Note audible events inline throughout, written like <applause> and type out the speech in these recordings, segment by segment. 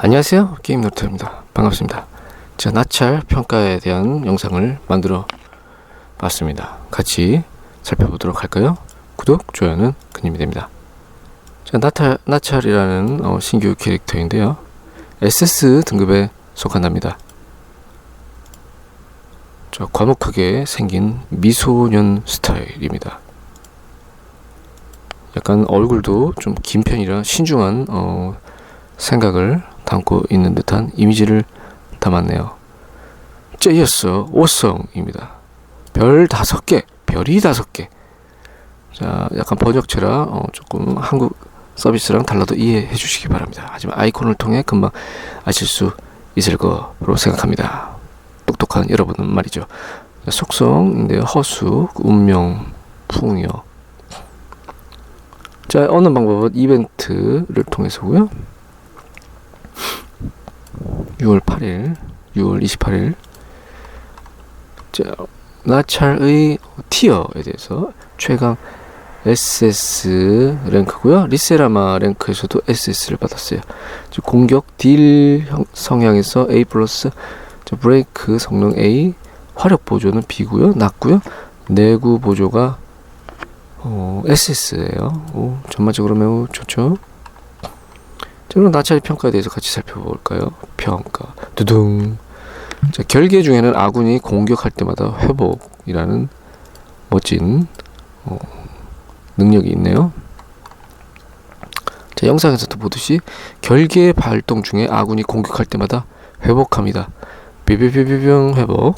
안녕하세요. 게임 노트입니다. 반갑습니다. 자 나찰 평가에 대한 영상을 만들어 봤습니다. 같이 살펴보도록 할까요? 구독 좋아요는 큰 힘이 됩니다. 자 나탈, 나찰이라는 어, 신규 캐릭터인데요. SS 등급에 속한답니다. 자 과묵하게 생긴 미소년 스타일입니다. 약간 얼굴도 좀 긴 편이라 신중한 어, 생각을 담고 있는 듯한 이미지를 담았네요. 자, 이어서 오성입니다. 별 다섯 개, 별이 다섯 개. 자, 약간 번역체라 어, 조금 한국 서비스랑 달라도 이해해 주시기 바랍니다. 하지만 아이콘을 통해 금방 아실 수 있을 거로 생각합니다. 똑똑한 여러분은 말이죠. 자, 속성인데요. 허수, 운명, 풍요. 자, 얻는 방법은 이벤트를 통해서고요. 6월 8일, 6월 28일. 자, 나찰의 티어에 대해서 최강 SS 랭크고요. 리세라마 랭크에서도 SS를 받았어요. 즉 공격 딜 형- 성향에서 A 플러스, 자, 브레이크 성능 A, 화력 보조는 B고요. 낮고요. 내구 보조가 어, SS예요. 오, 전반적으로 매우 좋죠. 자, 그럼 나찰의 평가에 대해서 같이 살펴볼까요? 평가. 두둥. 자, 결계 중에는 아군이 공격할 때마다 회복이라는 멋진 어, 능력이 있네요. 자, 영상에서도 보듯이 결계 발동 중에 아군이 공격할 때마다 회복합니다. 삐삐삐삐뿅 회복.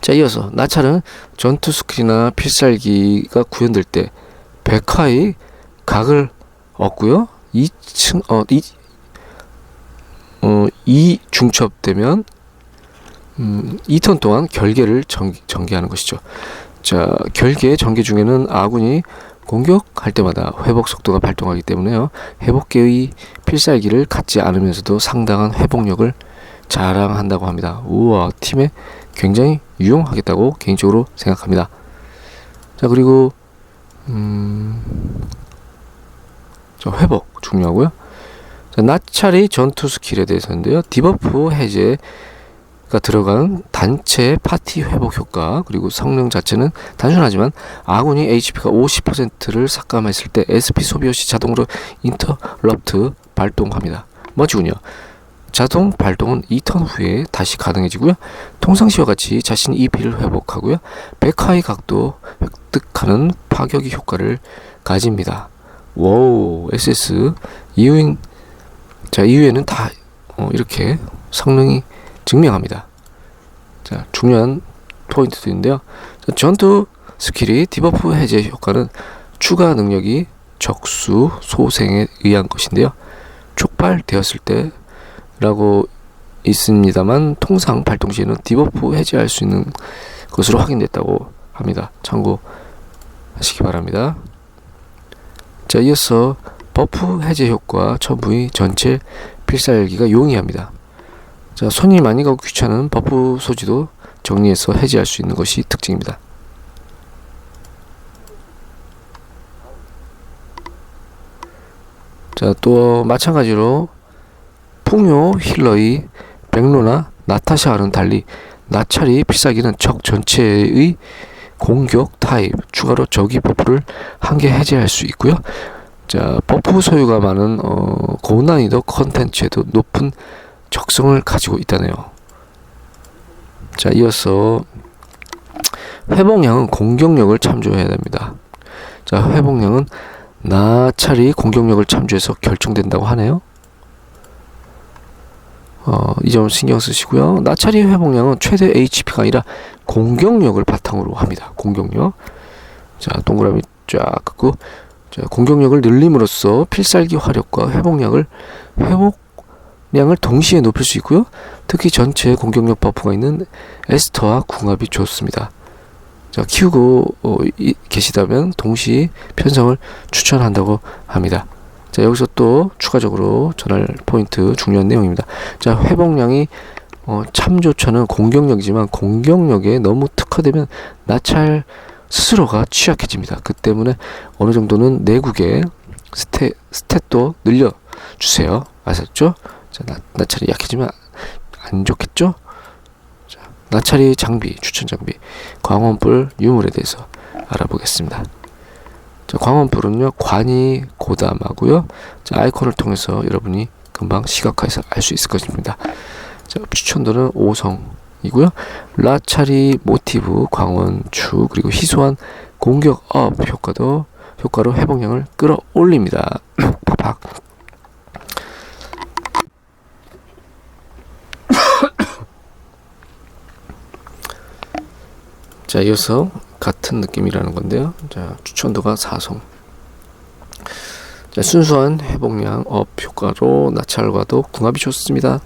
자, 이어서 나찰은 전투 스킬이나 필살기가 구현될 때 백화의 각을 얻고요. 2층 어, 이, 어, 2 중첩되면 음, 2턴 동안 결계를 전, 전개하는 것이죠. 자, 결계 전개 중에는 아군이 공격할 때마다 회복 속도가 발동하기 때문에요. 회복계의 필살기를 갖지 않으면서도 상당한 회복력을 자랑한다고 합니다. 우와, 팀에 굉장히 유용하겠다고 개인적으로 생각합니다. 자, 그리고 음, 저 회복 중요하고요. 자, 나찰의 전투 스킬에 대해서인데요. 디버프 해제가 들어간 단체 파티 회복 효과 그리고 성능 자체는 단순하지만 아군이 HP가 50%를 삭감했을 때 SP 소비 시 자동으로 인터럽트 발동합니다. 멋지군요. 자동 발동은 2턴 후에 다시 가능해지고요. 통상시와 같이 자신 EP를 회복하고요. 백화의 각도 획득하는 파격의 효과를 가집니다. 와우 SS 이후인 자 이후에는 다 어, 이렇게 성능이 증명합니다. 자 중요한 포인트도 있는데요. 자, 전투 스킬이 디버프 해제 효과는 추가 능력이 적수 소생에 의한 것인데요. 촉발되었을 때라고 있습니다만 통상 발동 시에는 디버프 해제할 수 있는 것으로 확인됐다고 합니다. 참고하시기 바랍니다. 자, 이어서 버프 해제 효과 첨부의 전체 필살기가 용이합니다. 자, 손이 많이 가고 귀찮은 버프 소지도 정리해서 해제할 수 있는 것이 특징입니다. 자, 또 마찬가지로 풍요 힐러의 백로나 나타샤와는 달리 나찰이 필살기는 적 전체의 공격 타입 추가로 저기 버프를 한 개 해제할 수 있고요. 자 버프 소유가 많은 어, 고난이도 컨텐츠에도 높은 적성을 가지고 있다네요. 자 이어서 회복량은 공격력을 참조해야 됩니다. 자 회복량은 나찰이 공격력을 참조해서 결정된다고 하네요. 어, 이 점 신경 쓰시고요. 나찰이 회복량은 최대 HP가 아니라 공격력을 바탕으로 합니다. 공격력. 자, 동그라미 쫙 긋고 자, 공격력을 늘림으로써 필살기 화력과 회복량을 회복량을 동시에 높일 수 있고요. 특히 전체 공격력 버프가 있는 에스터와 궁합이 좋습니다. 자, 키우고 어, 이, 계시다면 동시 편성을 추천한다고 합니다. 자, 여기서 또 추가적으로 전할 포인트 중요한 내용입니다. 자, 회복량이 어, 참 좋죠는 공격력이지만 공격력에 너무 특화되면 나찰 스스로가 취약해집니다. 그 때문에 어느 정도는 내국에 스탯 스탯도 늘려 주세요. 아셨죠? 자, 나, 나찰이 약해지면 안 좋겠죠? 자, 나찰이 장비 추천 장비 광원불 유물에 대해서 알아보겠습니다. 자, 광원불은요 관이 고담하고요. 자, 아이콘을 통해서 여러분이 금방 시각화해서 알 수 있을 것입니다. 자, 추천도는 5성이고요. 라차리 모티브 광원추 그리고 희소한 공격업 효과도 효과로 회복량을 끌어올립니다. <clears throat> 팍팍. <coughs> 자, 이어서 같은 느낌이라는 건데요. 자, 추천도가 4성. 자, 순수한 회복량 업 효과로 나찰과도 궁합이 좋습니다.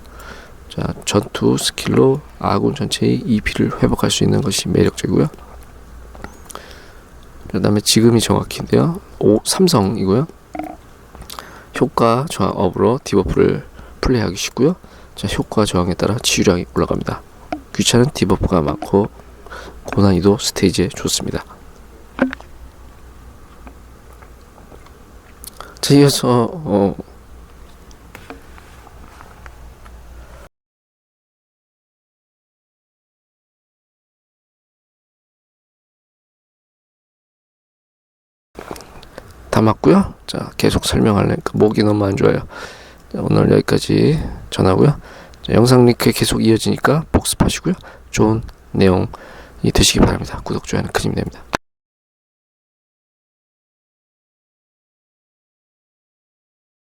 자, 전투 스킬로 아군 전체의 EP를 회복할 수 있는 것이 매력적이고요. 그 다음에 지금이 정확히인데요. 5, 삼성이고요. 효과 저항 업으로 디버프를 플레이하기 쉽고요. 자, 효과 저항에 따라 치유량이 올라갑니다. 귀찮은 디버프가 많고 고난이도 스테이지에 좋습니다. 자, 이어서 어, 담았고요. 자, 계속 설명하려니까 목이 너무 안 좋아요. 자, 오늘 여기까지 전하고요. 자, 영상 링크 계속 이어지니까 복습하시고요. 좋은 내용 이 되시기 바랍니다. 구독, 좋아요는 큰 힘이 됩니다.